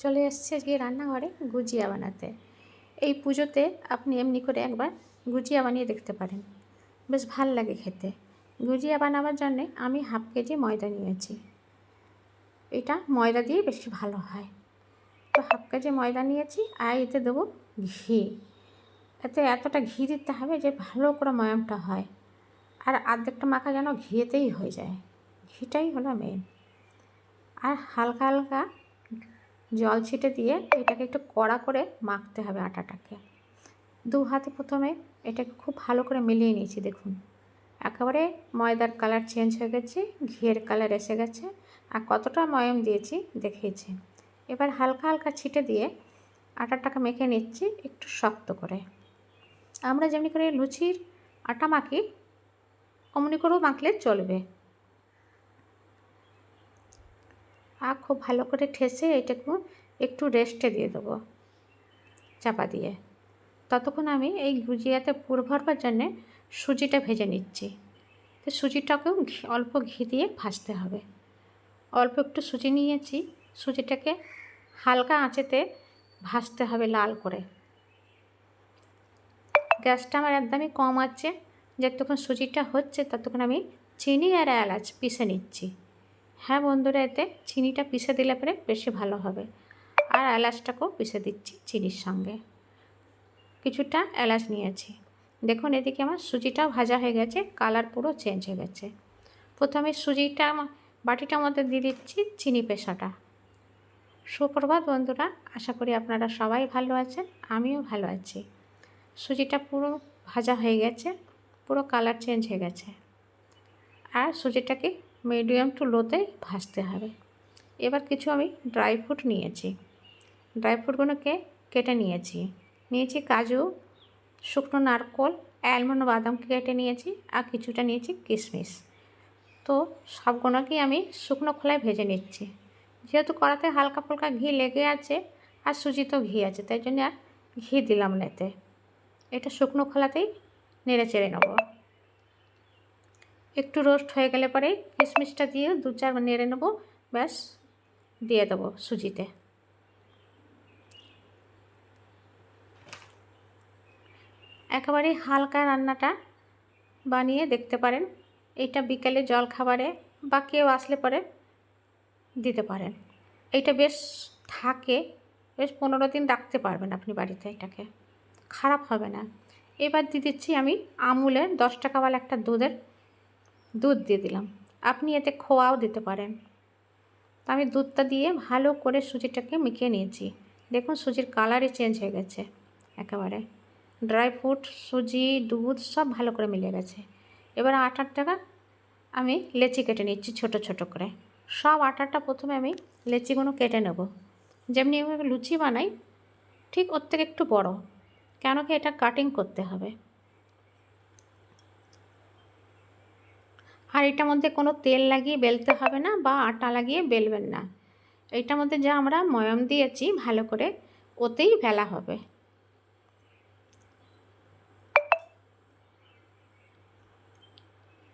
চলে এসছে আজকে রান্নাঘরে গুজিয়া বানাতে। এই পুজোতে আপনি এমনি করে একবার গুজিয়া বানিয়ে দেখতে পারেন। বেশ ভালো লাগে খেতে। গুজিয়া বানাবার জন্যে আমি হাফ কেজি ময়দা নিয়েছি। এটা ময়দা দিয়ে বেশি ভালো হয়। তো হাফ কেজি ময়দা নিয়েছি আর এতে দেবো ঘি। এতে এতটা ঘি দিতে হবে যে ভালো করে ময়ামটা হয়। আর আর্ধেকটা মাখা যেন ঘিয়েতেই হয়ে যায়। ঘিটাই হলো মেন আর হালকা হালকা জল ছিটে দিয়ে এটাকে একটু কড়া করে মাখতে হবে আটাটাকে। দু হাতে প্রথমে এটাকে খুব ভালো করে মিলিয়ে নিয়েছি, দেখুন। একেবারে ময়দার কালার চেঞ্জ হয়ে গেছে, ঘিয়ের কালার এসে গেছে, আর কতটা ময়ম দিয়েছি দেখিয়েছি। এবার হালকা হালকা ছিটে দিয়ে আটাটাকে মেখে নিচ্ছি একটু শক্ত করে। আমরা যেমনি করে লুচির আটা মাখি, অমনি করেও মাখলে চলবে। আর খুব ভালো করে ঠেসে এটাকে একটু রেস্টে দিয়ে দেবো, চাপা দিয়ে। ততক্ষণ আমি এই গুজিয়াতে পুর ভরবার জন্যে সুজিটা ভেজে নিচ্ছি। তো সুজিটাকেও অল্প ঘি দিয়ে ভাজতে হবে। অল্প একটু সুজি নিয়েছি, সুজিটাকে হালকা আঁচেতে ভাজতে হবে লাল করে। গ্যাসটা আমার একদমই কম আছে, যতক্ষণ সুজিটা হচ্ছে ততক্ষণ আমি চিনি আর এলাচ পিষে নিচ্ছি। হ্যাঁ বন্ধুরা, এতে চিনিটা পিষে দিলে পরে বেশি ভালো হবে। আর এলাচটাকেও পিষে দিচ্ছি চিনির সঙ্গে। কিছুটা এলাচ নিয়েছি। দেখুন, এদিকে আমার সুজিটাও ভাজা হয়ে গেছে, কালার পুরো চেঞ্জ হয়ে গেছে। প্রথমে সুজিটা বাটিটার মধ্যে দিয়ে দিচ্ছি চিনি পেশাটা। সুপ্রভাত বন্ধুরা, আশা করি আপনারা সবাই ভালো আছেন, আমিও ভালো আছি। সুজিটা পুরো ভাজা হয়ে গেছে, পুরো কালার চেঞ্জ হয়ে গেছে। আর সুজিটাকে মিডিয়াম টু লোতে ভাজতে হবে। এবার কিছু আমি ড্রাই ফ্রুট নিয়েছি। ড্রাই ফ্রুটগুলোকে কেটে নিয়েছি। নিয়েছি কাজু, শুকনো নারকোল, অ্যালমন্ড, বাদাম কেটে নিয়েছি আর কিছুটা নিয়েছি কিশমিশ। তো সবগুলোকেই আমি শুকনো খোলায় ভেজে নিচ্ছি। যেহেতু কড়াতে হালকা ফুলকা ঘি লেগে আছে আর সুজিতেও ঘি আছে, তাই জন্য আর ঘি দিলাম না এতে এটা শুকনো খোলাতেই নেড়ে চেড়ে নেব। একটু রোস্ট হয়ে গেলে পরে কিশমিশটা দিয়ে দু চার নেড়ে নেব। ব্যাস, দিয়ে দেবো সুজিতে। একেবারেই হালকা রান্নাটা বানিয়ে দেখতে পারেন। এইটা বিকেলে জল খাবারে বা কেউ আসলে পরে দিতে পারেন। এইটা বেশ থাকে, বেশ পনেরো দিন রাখতে পারবেন আপনি বাড়িতে এটাকে। খারাপ হবে না। এবার দিয়ে দিচ্ছি আমি আমুলের দশ টাকাওয়ালা একটা দুধের দুধ দিয়ে দিলাম। আপনি এতে খোয়াও দিতে পারেন। তো আমি দুধটা দিয়ে ভালো করে সুজিটাকে মিখিয়ে নিয়েছি। দেখুন সুজির কালারই চেঞ্জ হয়ে গেছে একেবারে। ড্রাই ফ্রুট সুজি, দুধ সব ভালো করে মিলে গেছে। এবার আটার টাকা আমি লেচি কেটে নিচ্ছি ছোট ছোট করে। সব আটাটা প্রথমে আমি লেচিগুলো কেটে নেব। যেমনি আমি লুচি বানাই, ঠিক ওর থেকে একটু বড়। কেন কি এটা কাটিং করতে হবে। আর এটার মধ্যে কোনো তেল লাগিয়ে বেলতে হবে না বা আটা লাগিয়ে বেলবেন না। এইটার মধ্যে যা আমরা ময়ম দিয়েছি ভালো করে ওতেই ভেলা হবে।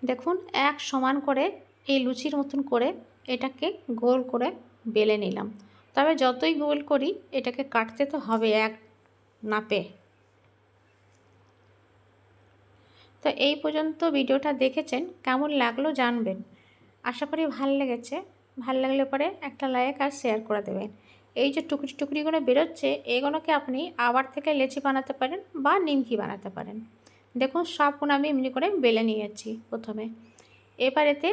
দেখুন, এক সমান করে এই লুচির মতন করে এটাকে গোল করে বেলে নিলাম। তবে যতই গোল করি, এটাকে কাটতে তো হবে এক নাপে। তো এই পর্যন্ত ভিডিওটা দেখেছেন, কেমন লাগল জানবেন। আশা করি ভালো লেগেছে, ভালো লাগলে পরে একটা লাইক আর শেয়ার করে দেবেন। এই যে টুকরি টুকরি করে বেরোচ্ছে এগুলোকে আপনি আবার থেকে লেচি বানাতে পারেন বা নিমকি বানাতে পারেন? দেখুন সবগুলো আমি এমনি করে বেলে নিয়েছি প্রথমে। এবার এতে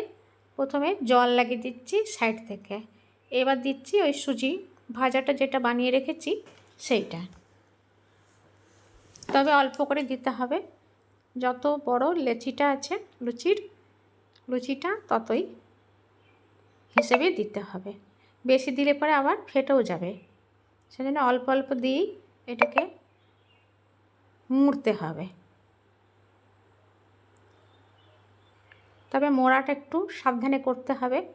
প্রথমে জল লাগিয়ে দিচ্ছি সাইড থেকে। এবার দিচ্ছি ওই সুজি, ভাজাটা যেটা বানিয়ে রেখেছি সেইটা। তবে অল্প করে দিতে হবে। যত বড় লেচিটা আছে, লুচির, লুচিটা ততই হিসেবে দিতে হবে। বেশি দিলে পরে আবার ফেটেও যাবে। সেজন্য অল্প অল্প দিয়েই এটাকে মুড়তে হবে। তবে মোড়াটা একটু সাবধানে করতে হবে।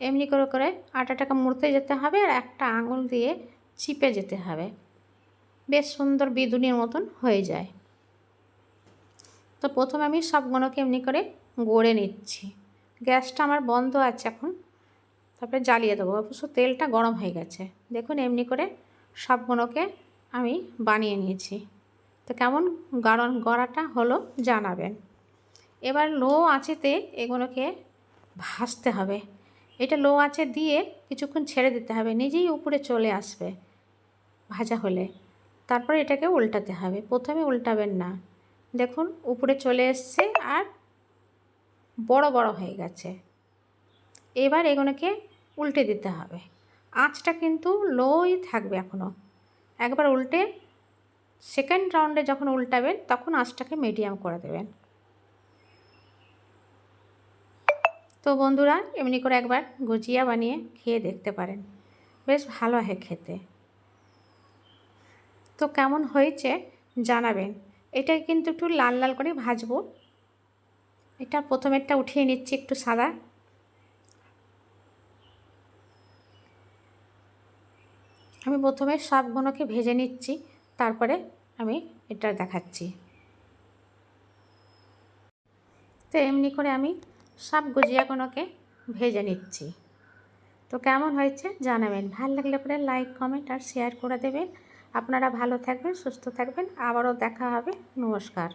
এমনি করে করে আটাটাকে মুড়তে যেতে হবে আর একটা আঙুল দিয়ে চিপে যেতে হবে। বেশ সুন্দর বিদুনির মতন হয়ে যায়। তো প্রথমে আমি সবগুলোকে এমনি করে গড়ে নিচ্ছি। গ্যাসটা আমার বন্ধ আছে এখন। তারপরে জ্বালিয়ে দেবো। অবশ্য তেলটা গরম হয়ে গেছে। দেখুন, এমনি করে সবগুলোকে আমি বানিয়ে নিয়েছি। তো কেমন গরম, গড়াটা হলো জানাবেন। এবার লো আঁচেতে এগুলোকে ভাজতে হবে। এটা লো আঁচে দিয়ে কিছুক্ষণ ছেড়ে দিতে হবে। নিজেই উপরে চলে আসবে ভাজা হলে। তারপরে এটাকে উল্টাতে হবে। প্রথমে উল্টাবেন না। দেখুন, উপরে চলে এসছে আর বড় বড় হয়ে গেছে। এবার এগুলোকে উল্টে দিতে হবে। আঁচটা কিন্তু লোই থাকবে এখনও একবার উল্টে সেকেন্ড রাউন্ডে যখন উল্টাবেন, তখন আঁচটাকে মিডিয়াম করে দেবেন। তো বন্ধুরা, এমনি করে একবার গুজিয়া বানিয়ে খেয়ে দেখতে পারেন। বেশ ভালো হয় খেতে। তো কেমন হয়েছে জানাবেন। এটা কিন্তু একটু লাল লাল করে ভাজবো। এটা প্রথমেরটা উঠিয়ে নিচ্ছি একটু সাদা। আমি প্রথমে সবগুলোকে ভেজে নিচ্ছি, তারপরে আমি এটা দেখাচ্ছি। তো এমনি করে আমি সব গুজিয়াগুলোকে ভেজে নিচ্ছি। তো কেমন হয়েছে জানাবেন। ভালো লাগলে পরে লাইক কমেন্ট আর শেয়ার করে দেবেন। আপনারা ভালো থাকবেন সুস্থ থাকবেন। আবারও দেখা হবে। নমস্কার।